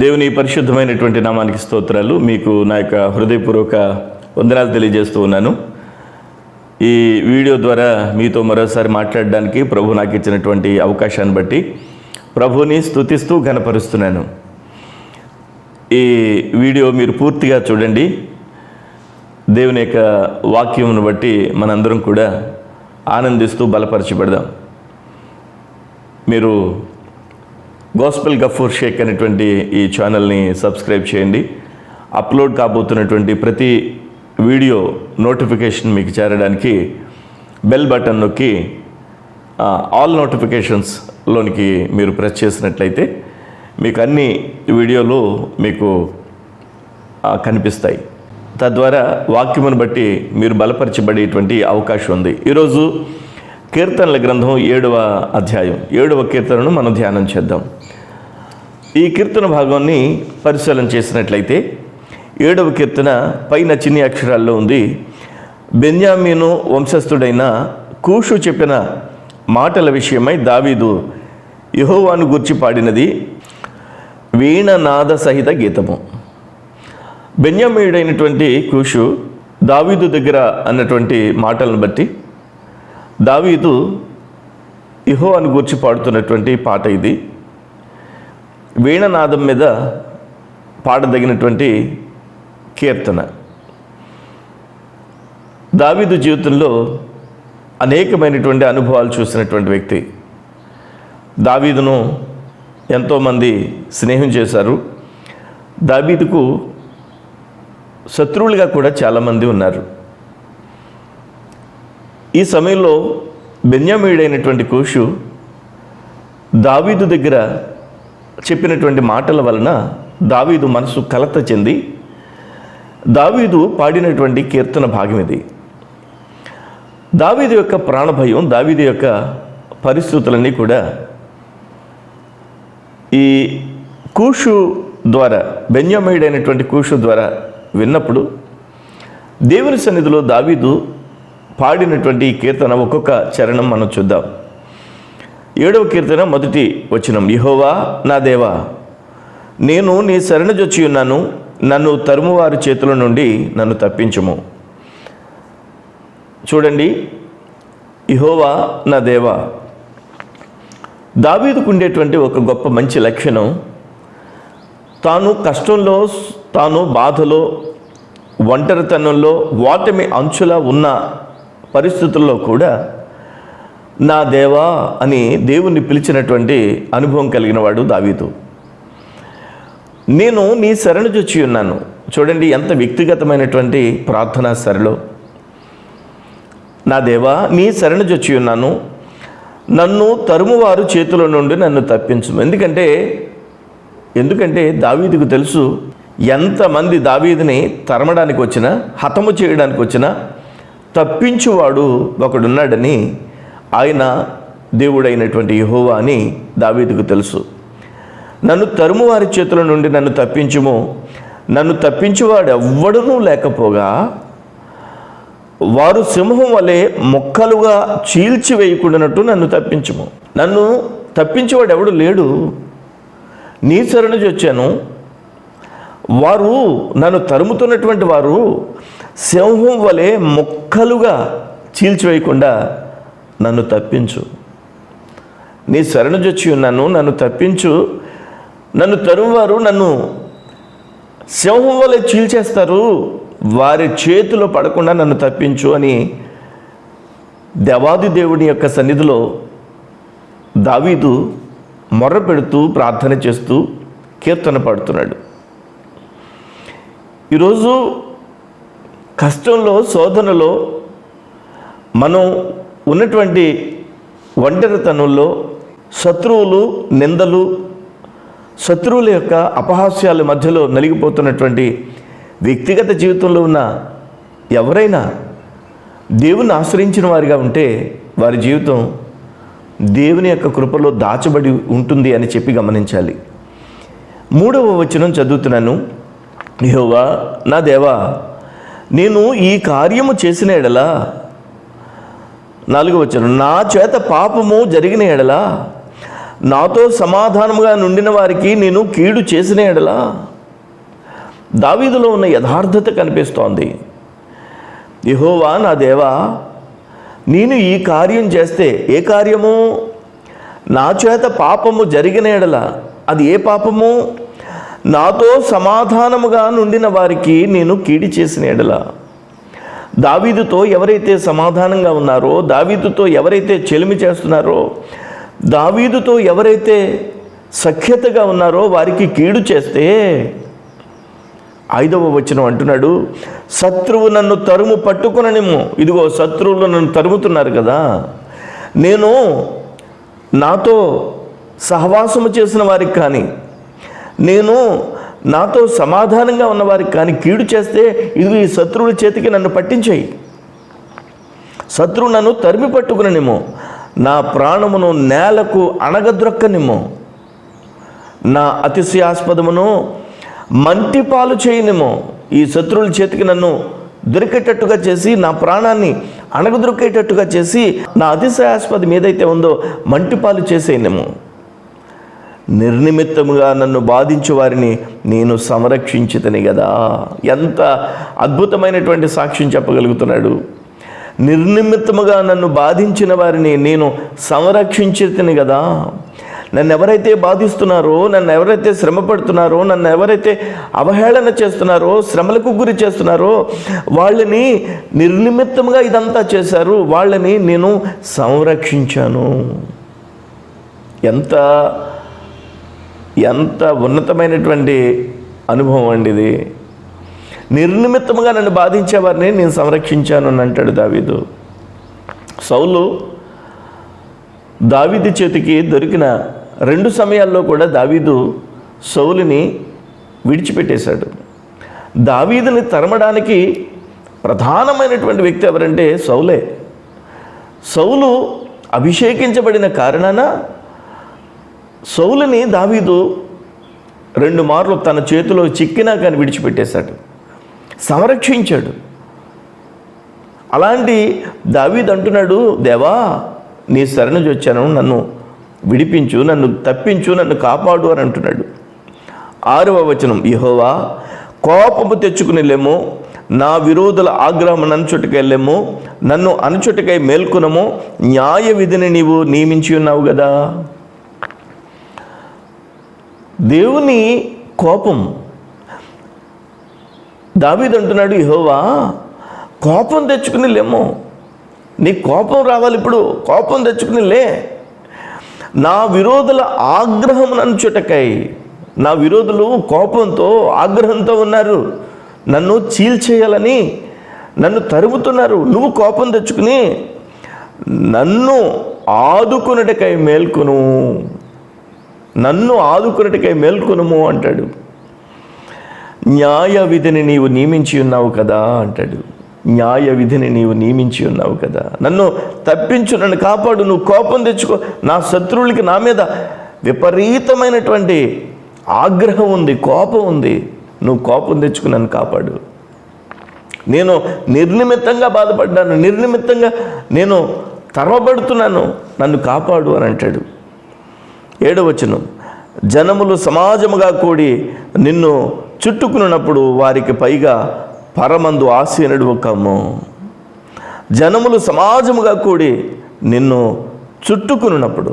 దేవుని పరిశుద్ధమైనటువంటి నామానికి స్తోత్రాలు. మీకు నా యొక్క హృదయపూర్వక వందనాలు తెలియజేస్తూ ఉన్నాను. ఈ వీడియో ద్వారా మీతో మరోసారి మాట్లాడడానికి ప్రభు నాకు ఇచ్చినటువంటి అవకాశాన్ని బట్టి ప్రభుని స్తుతిస్తూ ఘనపరుస్తున్నాను. ఈ వీడియో మీరు పూర్తిగా చూడండి. దేవుని యొక్క వాక్యమును బట్టి మనందరం కూడా ఆనందిస్తూ బలపరచబడదాం. మీరు గోస్పెల్ గఫూర్ షేక్ అనేటువంటి ఈ ఛానల్ని సబ్స్క్రైబ్ చేయండి. అప్లోడ్ కాబోతున్నటువంటి ప్రతి వీడియో నోటిఫికేషన్ మీకు చేరడానికి బెల్ బటన్ నొక్కి ఆల్ నోటిఫికేషన్స్లోనికి మీరు ప్రెస్ చేసినట్లయితే మీకు అన్ని వీడియోలు మీకు కనిపిస్తాయి. తద్వారా వాక్యమును బట్టి మీరు బలపరచబడేటువంటి అవకాశం ఉంది. ఈరోజు కీర్తనల గ్రంథం ఏడవ అధ్యాయం. ఏడవ కీర్తనను మనం ధ్యానం చేద్దాం. ఈ కీర్తన భాగాన్ని పరిశీలన చేసినట్లయితే ఏడవ కీర్తన పైన చిన్ని అక్షరాల్లో ఉంది. బెన్యామీను వంశస్థుడైన కూషు చెప్పిన మాటల విషయమై దావీదు యహోవాను గూర్చి పాడినది వీణనాద సహిత గీతము. బెన్యామీయుడైనటువంటి కూషు దావీదు దగ్గర అన్నటువంటి మాటలను బట్టి దావీదు యెహోవాను గూర్చి పాడుతున్నటువంటి పాట ఇది. వీణనాదం మీద పాడదగినటువంటి కీర్తన. దావీదు జీవితంలో అనేకమైనటువంటి అనుభవాలు చూసినటువంటి వ్యక్తి. దావీదును ఎంతోమంది స్నేహం చేశారు. దావీదుకు శత్రువులుగా కూడా చాలామంది ఉన్నారు. ఈ సమయంలో బెన్యామీడైనటువంటి కోషు దావీదు దగ్గర చెప్పినటువంటి మాటల వలన దావీదు మనసు కలత చెంది దావీదు పాడినటువంటి కీర్తన భాగం ఇది. దావీదు యొక్క ప్రాణభయం దావీదు యొక్క పరిస్థితులన్నీ కూడా ఈ కూషు ద్వారా బెన్యమయుడైనటువంటి కూషు ద్వారా విన్నప్పుడు దేవుని సన్నిధిలో దావీదు పాడినటువంటి ఈ కీర్తన ఒక్కొక్క చరణం మనం చూద్దాం. ఏడవ కీర్తన మొదటి వచనం. యహోవా నా దేవా నేను నీ శరణజొచ్చి ఉన్నాను. నన్ను తరుమువారి చేతుల నుండి నన్ను తప్పించుము. చూడండి ఇహోవా నా దేవా దావీదుకు ఉండేటువంటి ఒక గొప్ప మంచి లక్షణం తాను కష్టంలో తాను బాధలో ఒంటరితనంలో ఓటమి అంచులా ఉన్న పరిస్థితుల్లో కూడా నా దేవా అని దేవుణ్ణి పిలిచినటువంటి అనుభవం కలిగిన వాడు దావీదు. నేను నీ శరణు చొచ్చి ఉన్నాను. చూడండి ఎంత వ్యక్తిగతమైనటువంటి ప్రార్థనా సరలో నా దేవా నీ శరణు చొచ్చి ఉన్నాను. నన్ను తరుమువారు చేతుల నుండి నన్ను తప్పించు ఎందుకంటే ఎందుకంటే దావీదుకు తెలుసు ఎంతమంది దావీదిని తరమడానికి వచ్చినా హతము చేయడానికి వచ్చినా తప్పించువాడు ఒకడున్నాడని ఆయన దేవుడైనటువంటి యహోవా అని దావీదుకు తెలుసు. నన్ను తరుము వారి చేతుల నుండి నన్ను తప్పించుము. నన్ను తప్పించేవాడు ఎవ్వడనూ లేకపోగా వారు సింహం వలె మొక్కలుగా చీల్చివేయకుండానట్టు నన్ను తప్పించుము. నన్ను తప్పించేవాడు ఎవడు లేడు. నీ శరణు వచ్చాను వారు నన్ను తరుముతున్నటువంటి వారు సింహం వలె మొక్కలుగా చీల్చివేయకుండా నన్ను తప్పించు. నీ శరణు చొచ్చి ఉన్నాను నన్ను తప్పించు. నన్ను తరువారు నన్ను సింహం వలె చీల్చేస్తారు. వారి చేతిలో పడకుండా నన్ను తప్పించు అని దేవాది దేవుని యొక్క సన్నిధిలో దావీదు మొర్ర పెడుతూ ప్రార్థన చేస్తూ కీర్తన పాడుతున్నాడు. ఈరోజు కష్టంలో శోధనలో మనం ఉన్నటువంటి ఒంటరితనంలో శత్రువులు నిందలు శత్రువుల యొక్క అపహాస్యాల మధ్యలో నలిగిపోతున్నటువంటి వ్యక్తిగత జీవితంలో ఉన్న ఎవరైనా దేవుని ఆశ్రయించిన వారిగా ఉంటే వారి జీవితం దేవుని యొక్క కృపలో దాచబడి ఉంటుంది అని చెప్పి గమనించాలి. మూడవ వచనం చదువుతున్నాను. యెహోవా నా దేవా నేను ఈ కార్యము చేసిన ఎడలా నాలుగు వచనం నా చేత పాపము జరిగిన ఎడలా? నాతో సమాధానముగా నుండిన వారికి నేను కీడు చేసిన ఎడలా? దావీదులో ఉన్న యథార్థత కనిపిస్తోంది. యహోవా నా దేవా నేను ఈ కార్యం చేస్తే ఏ కార్యము? నా చేత పాపము జరిగిన ఎడల? అది ఏ పాపము? నాతో సమాధానముగా నుండిన వారికి నేను కీడి చేసిన ఎడల? దావీదుతో ఎవరైతే సమాధానంగా ఉన్నారో దావీదుతో ఎవరైతే చెలిమి చేస్తున్నారో దావీదుతో ఎవరైతే సఖ్యతగా ఉన్నారో వారికి కీడు చేస్తే ఐదవ వచనం అంటున్నాడు శత్రువు నన్ను తరుము పట్టుకుననిమ్ము. ఇదిగో శత్రువులు నన్ను తరుముతున్నారు కదా. నేను నాతో సహవాసము చేసిన వారికి కానీ నేను నాతో సమాధానంగా ఉన్నవారికి కానీ కీడు చేస్తే ఇది ఈ శత్రువుల చేతికి నన్ను పట్టించాయి. శత్రువు నన్ను తరిమి పట్టుకుననిమో నా ప్రాణమును నేలకు అణగద్రొక్కనిమో నా అతిశయాస్పదమును మంటిపాలు చేయనిమో ఈ శత్రువుల చేతికి నన్ను దొరికేటట్టుగా చేసి నా ప్రాణాన్ని అణగదొరికేటట్టుగా చేసి నా అతిశయాస్పదం ఏదైతే ఉందో మంటిపాలు చేసేయనేమో నిర్నిమిత్తముగా నన్ను బాధించు వారిని నేను సంరక్షించితని కదా ఎంత అద్భుతమైనటువంటి సాక్ష్యం చెప్పగలుగుతున్నాడు. నిర్నిమిత్తముగా నన్ను బాధించిన వారిని నేను సంరక్షించితని కదా నన్ను ఎవరైతే బాధిస్తున్నారో నన్ను ఎవరైతే శ్రమ పడుతున్నారో నన్ను ఎవరైతే అవహేళన చేస్తున్నారో శ్రమలకు గురి చేస్తున్నారో వాళ్ళని నిర్నిమిత్తముగా ఇదంతా చేశారు. వాళ్ళని నేను సంరక్షించాను. ఎంత ఎంత ఉన్నతమైనటువంటి అనుభవం అండి ఇది. నిర్నిమిత్తముగా నన్ను బాధించేవారిని నేను సంరక్షించాను అని అంటాడు దావీదు. సౌలు దావీదు చేతికి దొరికిన రెండు సమయాల్లో కూడా దావీదు సౌలుని విడిచిపెట్టేశాడు. దావీదుని తరమడానికి ప్రధానమైనటువంటి వ్యక్తి ఎవరంటే సౌలే. సౌలు అభిషేకించబడిన కారణాన సౌలుని దావీదు రెండు మార్లు తన చేతిలో చిక్కినా కానీ విడిచిపెట్టేశాడు. సంరక్షించాడు. అలాంటి దావీద్ అంటున్నాడు దేవా నీ శరణి వచ్చాను నన్ను విడిపించు నన్ను తప్పించు నన్ను కాపాడు అని అంటున్నాడు. ఆరవ వచనం ఇహోవా కోపము తెచ్చుకునిలేము నా విరోధుల ఆగ్రహం అనుచుటకెళ్ళేమో నన్ను అనుచుటకై మేల్కొనము న్యాయ విధిని నీవు నియమించి ఉన్నావు కదా? దేవుని కోపం. దావీదు అంటున్నాడు యహోవా కోపం తెచ్చుకుని లేమో. నీ కోపం రావాలి ఇప్పుడు కోపం తెచ్చుకుని లే. నా విరోధుల ఆగ్రహం చుటకై నా విరోధులు కోపంతో ఆగ్రహంతో ఉన్నారు. నన్ను చీల్చేయాలని నన్ను తరుముతున్నారు. నువ్వు కోపం తెచ్చుకుని నన్ను ఆదుకున్నటకై మేల్కొను. నన్ను ఆదుకున్నటకై మేల్కొనుము అంటాడు. న్యాయ విధిని నీవు నియమించి ఉన్నావు కదా అంటాడు. న్యాయ విధిని నీవు నియమించి ఉన్నావు కదా. నన్ను తప్పించు నన్ను కాపాడు నువ్వు కోపం తెచ్చుకో. నా శత్రువులకి నా మీద విపరీతమైనటువంటి ఆగ్రహం ఉంది కోపం ఉంది. నువ్వు కోపం తెచ్చుకు నన్ను కాపాడు. నేను నిర్నిమిత్తంగా బాధపడ్డాను నిర్నిమిత్తంగా నేను తరవబడుతున్నాను. నన్ను కాపాడు అని అంటాడు. ఏడవచనం. జనములు సమాజముగా కూడి నిన్ను చుట్టుకున్నప్పుడు వారికి పైగా పరమందు ఆసీనుడు ఒకము జనములు సమాజముగా కూడి నిన్ను చుట్టుకున్నప్పుడు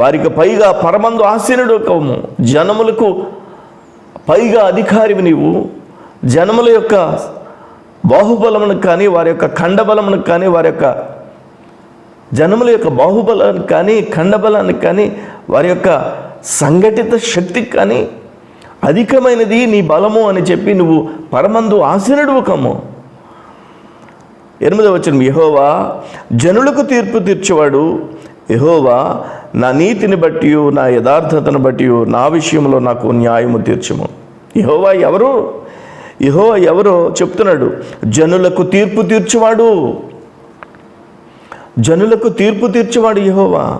వారికి పైగా పరమందు ఆసీనుడు ఒకము జనములకు పైగా అధికారివి నీవు. జనముల యొక్క బాహుబలమును కానీ వారి యొక్క ఖండబలమును కానీ వారి యొక్క జనముల యొక్క బాహుబలానికి కానీ ఖండబలానికి కానీ వారి యొక్క సంఘటిత శక్తికి కానీ అధికమైనది నీ బలము అని చెప్పి నువ్వు పరమందు ఆశనుడు కమ్ము. ఎనిమిదవ వచ్చిన యహోవా జనులకు తీర్పు తీర్చేవాడు. యహోవా నా నీతిని బట్టి నా యథార్థతను బట్టి నా విషయంలో నాకు న్యాయము తీర్చము. యహోవా ఎవరు? యహోవా ఎవరో చెప్తున్నాడు జనులకు తీర్పు తీర్చేవాడు. జనులకు తీర్పు తీర్చేవాడు యహోవా.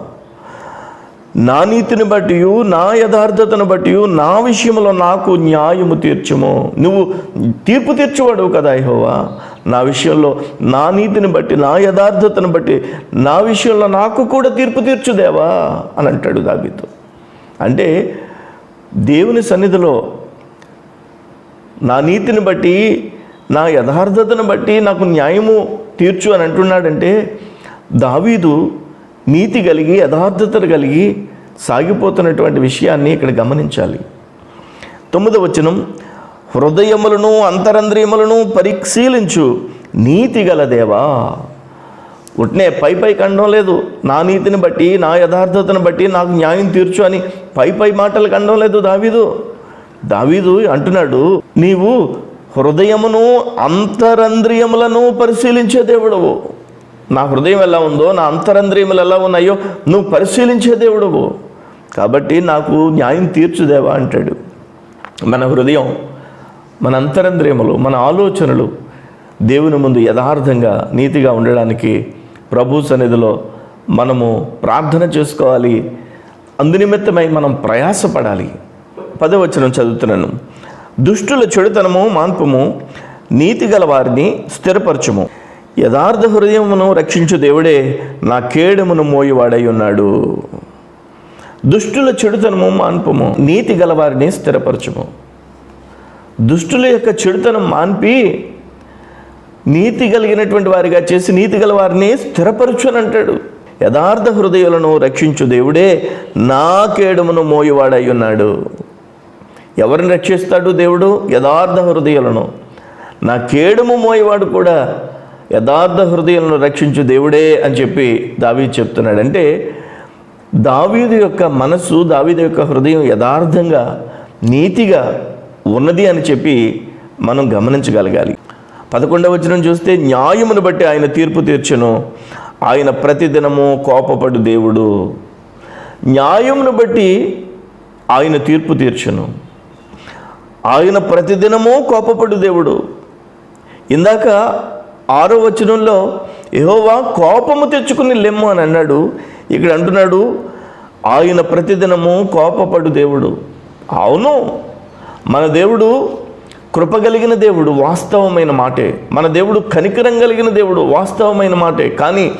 నా నీతిని బట్టి నా యథార్థతను బట్టి నా విషయంలో నాకు న్యాయము తీర్చము. నువ్వు తీర్పు తీర్చేవాడు కదా యహోవా. నా విషయంలో నా నీతిని బట్టి నా యథార్థతను బట్టి నా విషయంలో నాకు కూడా తీర్పు తీర్చుదేవా అని అంటాడు దాబీతో అంటే దేవుని సన్నిధిలో నా నీతిని బట్టి నా యథార్థతను బట్టి నాకు న్యాయము తీర్చు అని అంటున్నాడంటే దావీదు నీతి కలిగి యథార్థతను కలిగి సాగిపోతున్నటువంటి విషయాన్ని ఇక్కడ గమనించాలి. తొమ్మిదవ వచనం హృదయములను అంతరంద్రియములను పరిశీలించు. నీతి గల దేవా ఉట్నే పై పై కండం లేదు. నా నీతిని బట్టి నా యథార్థతను బట్టి నాకు న్యాయం తీర్చు అని పై పై మాటలు కండం లేదు దావీదు. దావీదు అంటున్నాడు నీవు హృదయమును అంతరంద్రియములను పరిశీలించే దేవుడవు. నా హృదయం ఎలా ఉందో నా అంతరంద్రియములు ఎలా ఉన్నాయో నువ్వు పరిశీలించే దేవుడవు కాబట్టి నాకు న్యాయం తీర్చుదేవా అంటాడు. మన హృదయం మన అంతరంద్రియములు మన ఆలోచనలు దేవుని ముందు యథార్థంగా నీతిగా ఉండడానికి ప్రభు సన్నిధిలో మనము ప్రార్థన చేసుకోవాలి. అందునిమిత్తమై మనం ప్రయాసపడాలి. పదవచనం చదువుతున్నాను. దుష్టుల చెడుతనము మాన్పము నీతి గల వారిని స్థిరపరచము. యథార్థ హృదయమును రక్షించు దేవుడే నా కేడమును మోయివాడై ఉన్నాడు. దుష్టుల చెడుతనము మాన్పము నీతి గలవారిని స్థిరపరచము. దుష్టుల యొక్క చెడుతనం మాన్పి నీతి కలిగినటువంటి వారిగా చేసి నీతి గల వారిని స్థిరపరచు అని అంటాడు యథార్థ హృదయాలను రక్షించు దేవుడే నా కేడమును మోయివాడై ఉన్నాడు. ఎవరిని రక్షిస్తాడు దేవుడు? యథార్థ హృదయాలను నా కేడుము మోయేవాడు కూడా యథార్థ హృదయాలను రక్షించు దేవుడే అని చెప్పి దావీ చెప్తున్నాడు. అంటే దావీదు యొక్క మనసు దావీదు యొక్క హృదయం యథార్థంగా నీతిగా ఉన్నది అని చెప్పి మనం గమనించగలగాలి. పదకొండవ వచనం చూస్తే న్యాయమును బట్టి ఆయన తీర్పు తీర్చను. ఆయన ప్రతిదినము కోపపడు దేవుడు. న్యాయమును బట్టి ఆయన తీర్పు తీర్చను. ఆయన ప్రతిదినము కోపపడు దేవుడు. ఇందాక ఆరో వచనంలో యహోవా కోపము తెచ్చుకుని లెమ్ము అని అన్నాడు. ఇక్కడ అంటున్నాడు ఆయన ప్రతిదినము కోపపడు దేవుడు. అవును మన దేవుడు కృప కలిగిన దేవుడు వాస్తవమైన మాటే. మన దేవుడు కనికరం కలిగిన దేవుడు వాస్తవమైన మాటే. కానీ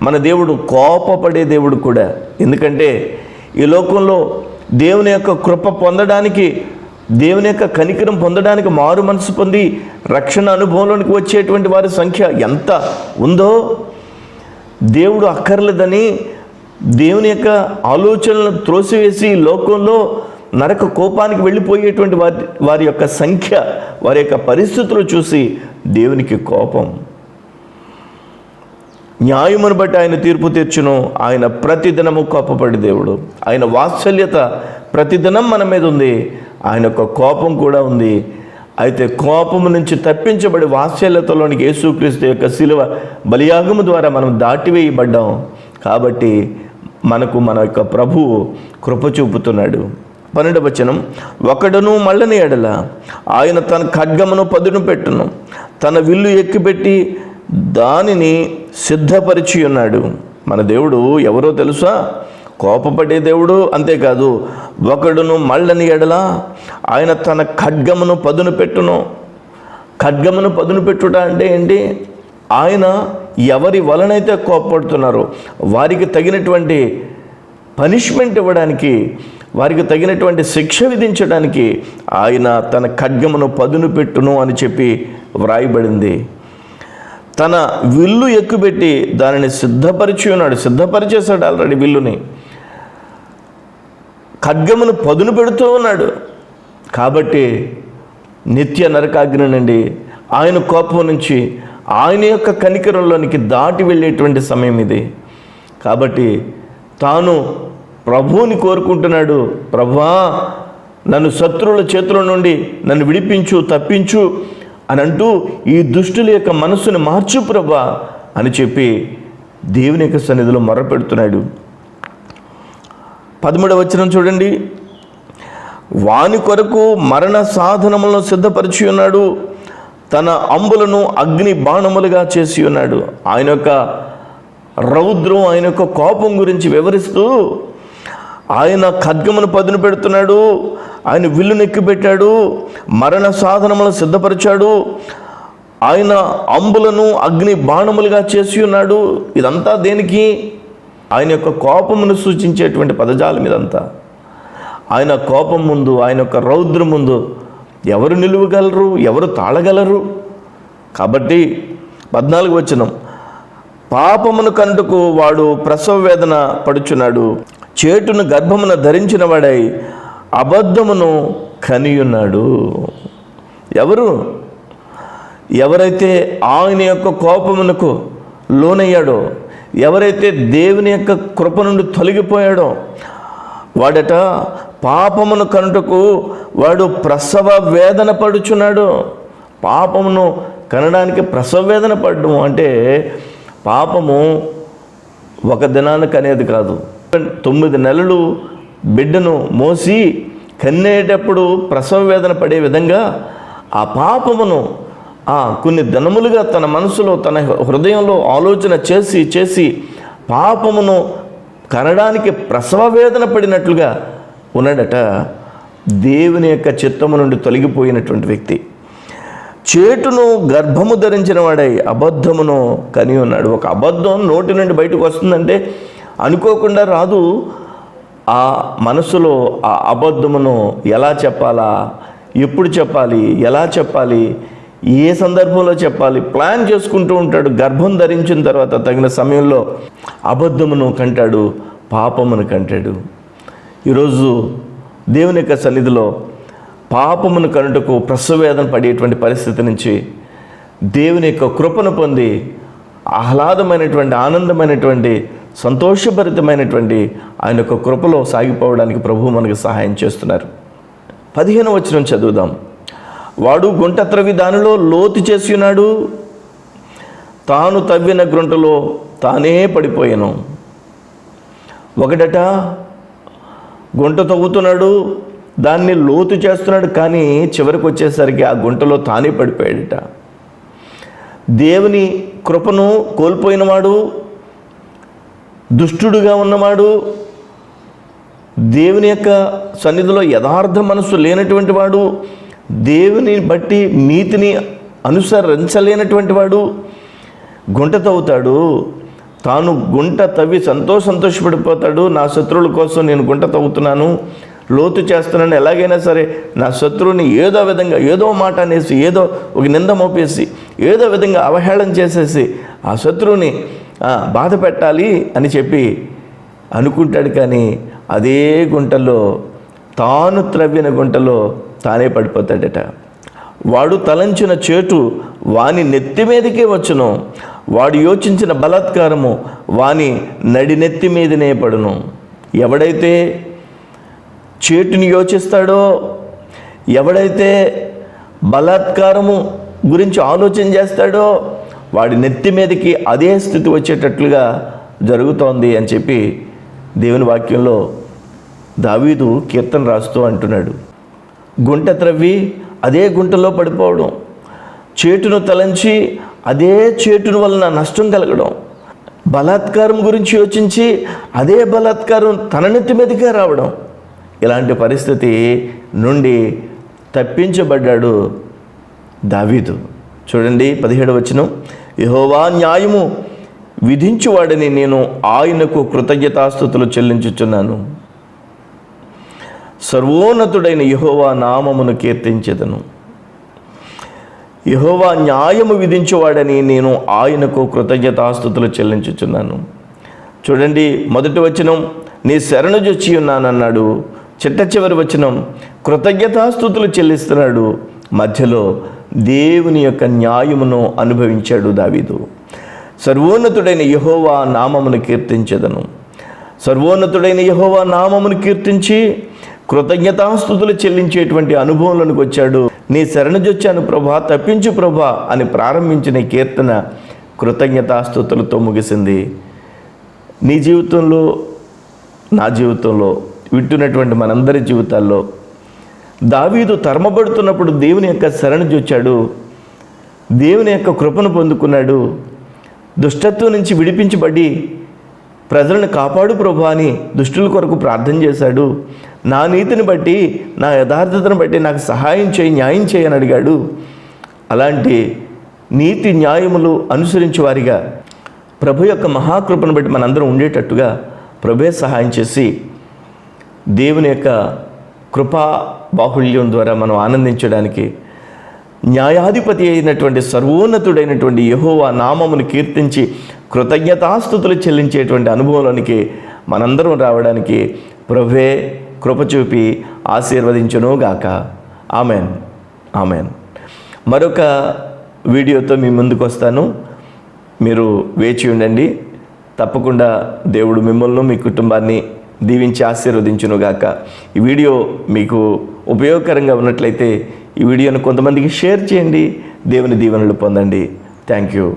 మన దేవుడు కోపపడే దేవుడు కూడా. ఎందుకంటే ఈ లోకంలో దేవుని యొక్క కృప పొందడానికి దేవుని యొక్క కనికరం పొందడానికి మారు మనసు పొంది రక్షణ అనుభవంలోనికి వచ్చేటువంటి వారి సంఖ్య ఎంత ఉందో దేవుడు అక్కర్లేదని దేవుని యొక్క ఆలోచనలను త్రోసివేసి లోకంలో నరక కోపానికి వెళ్ళిపోయేటువంటి వారి వారి యొక్క సంఖ్య వారి యొక్క పరిస్థితులు చూసి దేవునికి కోపం. న్యాయమును బట్టి ఆయన తీర్పు తీర్చును. ఆయన ప్రతిదినము కోపపడి దేవుడు. ఆయన వాత్సల్యత ప్రతిదినం మన మీద ఉంది. ఆయన యొక్క కోపం కూడా ఉంది. అయితే కోపము నుంచి తప్పించబడి వాత్సల్యతలోనికి యేసుక్రీస్తు యొక్క శిలువ బలియాగము ద్వారా మనం దాటివేయబడ్డాం. కాబట్టి మనకు మన యొక్క ప్రభువు కృప చూపుతున్నాడు. పన్నెండవ వచనం ఒకడును మళ్ళని ఎడల. ఆయన తన ఖడ్గమును పదును పెట్టును. తన విల్లు ఎక్కిపెట్టి దానిని సిద్ధపరిచి ఉన్నాడు మన దేవుడు ఎవరో తెలుసా? కోపపడే దేవుడు అంతేకాదు ఒకడును మళ్ళని ఎడల ఆయన తన ఖడ్గమును పదును పెట్టును. ఖడ్గమును పదును పెట్టుట అంటే ఏంటి? ఆయన ఎవరి వలనైతే కోపడుతున్నారో వారికి తగినటువంటి పనిష్మెంట్ ఇవ్వడానికి వారికి తగినటువంటి శిక్ష విధించడానికి ఆయన తన ఖడ్గమును పదును పెట్టును అని చెప్పి వ్రాయబడింది. తన విల్లు ఎక్కుపెట్టి దానిని సిద్ధపరిచి ఉన్నాడు సిద్ధపరిచేశాడు ఆల్రెడీ విల్లుని. ఖడ్గమును పదును పెడుతూ ఉన్నాడు. కాబట్టి నిత్య నరకాగ్ని నుండి ఆయన కోపం నుంచి ఆయన యొక్క కనికరంలోనికి దాటి వెళ్ళేటువంటి సమయం ఇది. కాబట్టి తాను ప్రభువుని కోరుకుంటున్నాడు. ప్రభువా నన్ను శత్రువుల చేతుల నుండి నన్ను విడిపించు తప్పించు అని అంటూ ఈ దుష్టుల యొక్క మనస్సును మార్చు ప్రభా అని చెప్పి దేవుని యొక్క సన్నిధిలో మొరపెడుతున్నాడు. పదమూడవ వచనం చూడండి. వాని కొరకు మరణ సాధనములను సిద్ధపరిచి ఉన్నాడు. తన అంబులను అగ్ని బాణములుగా చేసి ఉన్నాడు. ఆయన యొక్క రౌద్రం ఆయన యొక్క కోపం గురించి వివరిస్తూ ఆయన ఖడ్గమును పదును పెడుతున్నాడు. ఆయన విల్లును ఎక్కిపెట్టాడు. మరణ సాధనములను సిద్ధపరిచాడు. ఆయన అంబులను అగ్ని బాణములుగా చేసి ఉన్నాడు. ఇదంతా దేనికి? ఆయన యొక్క కోపమును సూచించేటువంటి పదజాలం ఇదంతా. ఆయన కోపం ముందు ఆయన యొక్క రౌద్రం ముందు ఎవరు నిలువగలరు ఎవరు తాళగలరు? కాబట్టి పద్నాలుగు వచనం పాపమును కంటుకు వాడు ప్రసవ వేదన పడుచున్నాడు చేటును గర్భమున ధరించిన వాడై అబద్ధమును కనియున్నాడు. ఎవరు? ఎవరైతే ఆయన యొక్క కోపమునకు లోనయ్యాడో ఎవరైతే దేవుని యొక్క కృప నుండి తొలగిపోయాడో వాడట పాపమును కనుటకు వాడు ప్రసవ వేదన పడుచున్నాడు. పాపమును కనడానికి ప్రసవ వేదన పడడం అంటే పాపము ఒక దినానికి అనేది కాదు. తొమ్మిది నెలలు బిడ్డను మోసి కన్నేటప్పుడు ప్రసవ వేదన పడే విధంగా ఆ పాపమును కొన్ని దినములుగా తన మనసులో తన హృదయంలో ఆలోచన చేసి చేసి పాపమును కనడానికి ప్రసవ వేదన పడినట్లుగా ఉన్నాడట. దేవుని యొక్క చిత్తము నుండి తొలగిపోయినటువంటి వ్యక్తి. చేటును గర్భము ధరించిన వాడై అబద్ధమును కని ఉన్నాడు. ఒక అబద్ధం నోటి నుండి బయటకు వస్తుందంటే అనుకోకుండా రాదు. ఆ మనసులో ఆ అబద్ధమును ఎలా చెప్పాలా? ఎప్పుడు చెప్పాలి? ఎలా చెప్పాలి? ఏ సందర్భంలో చెప్పాలి? ప్లాన్ చేసుకుంటూ ఉంటాడు. గర్భం ధరించిన తర్వాత తగిన సమయంలో అబద్ధమును కంటాడు పాపమును కంటాడు. ఈరోజు దేవుని యొక్క సన్నిధిలో పాపమును కనుటకు ప్రసవేదన పడేటువంటి పరిస్థితి నుంచి దేవుని యొక్క కృపను పొంది ఆహ్లాదమైనటువంటి ఆనందమైనటువంటి సంతోషభరితమైనటువంటి ఆయన యొక్క కృపలో సాగిపోవడానికి ప్రభువు మనకు సహాయం చేస్తున్నారు. పదిహేను వచ్చిన చదువుదాం. వాడు గుంట త్రవి దానిలో లోతు చేసి ఉన్నాడు తాను తవ్విన గుంటలో తానే పడిపోయాను. ఒకటట గుంట తవ్వుతున్నాడు దాన్ని లోతు చేస్తున్నాడు కానీ చివరికి వచ్చేసరికి ఆ గుంటలో తానే పడిపోయాడట. దేవుని కృపను కోల్పోయినవాడు దుష్టుడుగా ఉన్నవాడు దేవుని యొక్క సన్నిధిలో యథార్థ మనస్సు లేనటువంటి వాడు దేవుని బట్టి నీతిని అనుసరించలేనటువంటి వాడు గుంట తవ్వుతాడు. తాను గుంట తవ్వి సంతోష సంతోషపడిపోతాడు. నా శత్రువుల కోసం నేను గుంట తవ్వుతున్నాను. లోతు చేస్తున్నాను. ఎలాగైనా సరే నా శత్రువుని ఏదో విధంగా ఏదో మాట అనేసి ఏదో ఒక నింద మోపేసి ఏదో విధంగా అవహేళన చేసేసి ఆ శత్రువుని బాధ పెట్టాలి అని చెప్పి అనుకుంటాడు. కానీ అదే గుంటలో తాను త్రవ్విన గుంటలో తానే పడిపోతాడట. వాడు తలంచిన చేటు వాని నెత్తి మీదకే వచ్చును. వాడు యోచించిన బలాత్కారము వాని నడినెత్తి మీదనే పడును. ఎవడైతే చేటుని యోచిస్తాడో ఎవడైతే బలాత్కారము గురించి ఆలోచన చేస్తాడో వాడి నెత్తి మీదకి అదే స్థితి వచ్చేటట్లుగా జరుగుతోంది అని చెప్పి దేవుని వాక్యంలో దావీదు కీర్తన రాస్తూ అంటున్నాడు. గుంట త్రవ్వి అదే గుంటలో పడిపోవడం. చేటును తలంచి అదే చేటును వలన నష్టం కలగడం. బలాత్కారం గురించి యోచించి అదే బలాత్కారం తన నెత్తి మీదకే రావడం. ఇలాంటి పరిస్థితి నుండి తప్పించబడ్డాడు దావీదు. చూడండి పదిహేడు వచనం. యహోవా న్యాయము విధించువాడని నేను ఆయనకు కృతజ్ఞతాస్థుతులు చెల్లించుచున్నాను. సర్వోన్నతుడైన యహోవా నామమును కీర్తించెదను. యహోవా న్యాయము విధించేవాడని నేను ఆయనకు కృతజ్ఞతాస్థుతులు చెల్లించుచున్నాను. చూడండి మొదటి వచనం నీ శరణు జొచ్చి ఉన్నానన్నాడు చిట్ట చివరి వచనం కృతజ్ఞతాస్థుతులు చెల్లిస్తున్నాడు. మధ్యలో దేవుని యొక్క న్యాయమును అనుభవించాడు దావీదు. సర్వోన్నతుడైన యహోవా నామమును కీర్తించదను. సర్వోన్నతుడైన యహోవా నామమును కీర్తించి కృతజ్ఞతాస్థుతులు చెల్లించేటువంటి అనుభవంలోనికి వచ్చాడు. నీ శరణజొచ్చాను ప్రభా తప్పించు ప్రభా అని ప్రారంభించిన కీర్తన కృతజ్ఞతాస్థుతులతో ముగిసింది. నీ జీవితంలో నా జీవితంలో వింటున్నటువంటి మనందరి జీవితాల్లో దావీదు తరమబడుతున్నప్పుడు దేవుని యొక్క శరణు చూచాడు దేవుని యొక్క కృపను పొందుకున్నాడు. దుష్టత్వం నుంచి విడిపించబడి ప్రజలను కాపాడు ప్రభు అని దుష్టుల కొరకు ప్రార్థన చేశాడు. నా నీతిని బట్టి నా యథార్థతను బట్టి నాకు సహాయం చేయి న్యాయం చేయని అడిగాడు. అలాంటి నీతి న్యాయములు అనుసరించే వారిగా ప్రభు యొక్క మహాకృపను బట్టి మనందరం ఉండేటట్టుగా ప్రభే సహాయం చేసి దేవుని యొక్క కృపా బాహుళ్యం ద్వారా మనం ఆనందించడానికి న్యాయాధిపతి అయినటువంటి సర్వోన్నతుడైనటువంటి యహోవా నామమును కీర్తించి కృతజ్ఞతాస్థుతులు చెల్లించేటువంటి అనుభవంలోనికి మనందరం రావడానికి ప్రభే కృపచూపి ఆశీర్వదించునుగాక. ఆమెన్. ఆమెన్. మరొక వీడియోతో మీ ముందుకు వస్తాను మీరు వేచి ఉండండి. తప్పకుండా దేవుడు మిమ్మల్ని మీ కుటుంబాన్ని దీవించి ఆశీర్వదించునుగాక. ఈ వీడియో మీకు ఉపయోగకరంగా ఉన్నట్లయితే ఈ వీడియోను కొంతమందికి షేర్ చేయండి. దేవుని దీవెనలు పొందండి. Thank you.